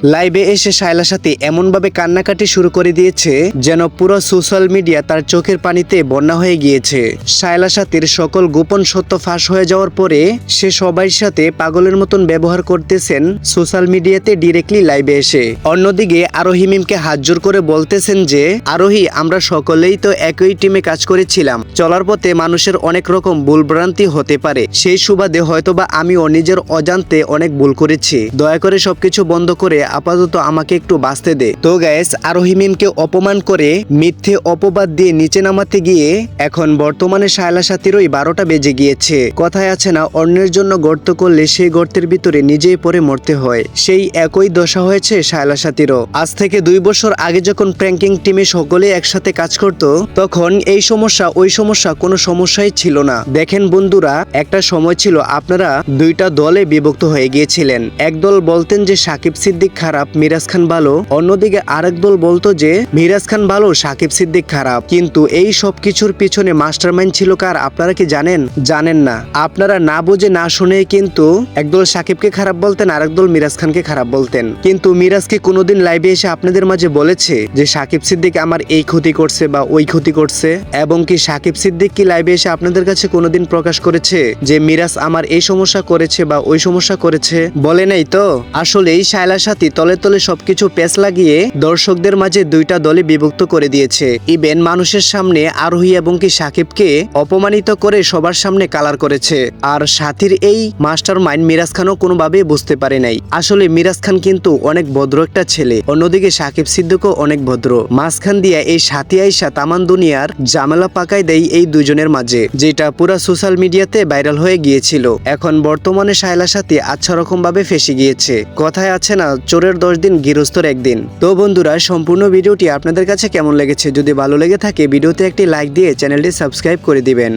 লাইভে এসে শায়লার সাথে এমনভাবে কান্নাকাটি শুরু করে দিয়েছে যেন পুরো সোশ্যাল মিডিয়া তার চোখের পানিতে বন্যা হয়ে গিয়েছে। শায়লা সাথীর সকল গোপন সত্য ফাঁস হয়ে যাওয়ার পরে সে সবাই সাথে পাগলের মতন ব্যবহার করতেছেন সোশ্যাল মিডিয়াতে ডিরেক্টলি লাইভে এসে। অন্যদিকে আরোহী মিমকে হাত জোর করে বলতেছেন যে, আরোহী, আমরা সকলেই তো একই টিমে কাজ করেছিলাম। চলার পথে মানুষের অনেক রকম ভুলভ্রান্তি হতে পারে। সেই সুবাদে হয়তোবা আমিও নিজের অজান্তে অনেক ভুল করেছি। দয়া করে সবকিছু বন্ধ করে আপাতত আমাকে একটু বাঁচতে দে। তো গ্যাস আরোহী মিমকে অপমান করে মিথ্যে অপবাদ দিয়ে নিচে নামাতে গিয়ে এখন বর্তমানে শায়লা সাথীরই বারোটা বেজে গিয়েছে। কথায় আছে না, অন্যের জন্য গর্ত করলে সেই গর্তের ভিতরে নিজেই পরে মরতে হয়। সেই একই দশা হয়েছে শায়লা সাথীরও। আজ থেকে দুই বছর আগে যখন প্র্যাঙ্কিং টিমে সকলে একসাথে কাজ করত, তখন এই সমস্যা, ওই সমস্যা কোনো সমস্যাই ছিল না। দেখেন বন্ধুরা, একটা সময় ছিল আপনারা দুইটা দলে বিভক্ত হয়ে গিয়েছিলেন। একদল বলতেন যে সাকিব সিদ্দিক খারাপ, মিরাজ খান ভালো। অন্যদিকে আরেক দল বলতো যে, মিরাজ খান ভালো, সাকিব সিদ্দিক খারাপ। কিন্তু এই সব কিছুর পিছনে মাস্টারমাইন্ড ছিল কার, আপনারা কি জানেন? জানেন না। আপনারা না বুঝে না শুনে কিন্তু একদল সাকিবকে খারাপ বলতেন, আরেক দল মিরাজ খানকে খারাপ বলতেন। কিন্তু মিরাজ কি কোনোদিন লাইভে এসে আপনাদের মাঝে বলেছে যে, সাকিব সিদ্দিক আমার এই ক্ষতি করছে বা ওই ক্ষতি করছে? এবং কি সাকিব সিদ্দিক কি লাইভে এসে আপনাদের কাছে কোনোদিন প্রকাশ করেছে যে, মিরাজ আমার এই সমস্যা করেছে বা ওই সমস্যা করেছে? বলে নাই তো? আসলে এই শায়লা সাথী তলে তলে সবকিছু পেস লাগিয়ে দর্শকদের মাঝে দুইটা দলে বিভক্ত করে দিয়েছে। ইভেন মানুষের সামনে আরোহী এবং কি সাকিবকে অপমানিত করে সবার সামনে কালার করেছে। আর সাথীর এই মাস্টার মাইন্ড মিরাজ খানও কোনোভাবে বুঝতে পারে নাই। আসলে মিরাজ খান কিন্তু অনেক ভদ্র একটা ছেলে। অন্যদিকে সাকিব সিদ্দিকও অনেক ভদ্র। মাঝখান দিয়ে এই সাথী আইসা তামান দুনিয়ার জামেলা পাকাই দেয় এই দুজনের মাঝে, যেটা পুরা সোশ্যাল মিডিয়াতে ভাইরাল হয়ে গিয়েছিল। এখন বর্তমানে শায়লা সাথী আচ্ছা রকম ভাবে ফেসে গিয়েছে। কথায় আছে না চোরের দশ দিন গৃহস্থর একদিন। তো বন্ধুরা, সম্পূর্ণ ভিডিওটি আপনাদের কাছে কেমন লেগেছে? যদি ভালো লেগে থাকে, ভিডিওতে একটি লাইক দিয়ে চ্যানেলটি সাবস্ক্রাইব করে দিবেন।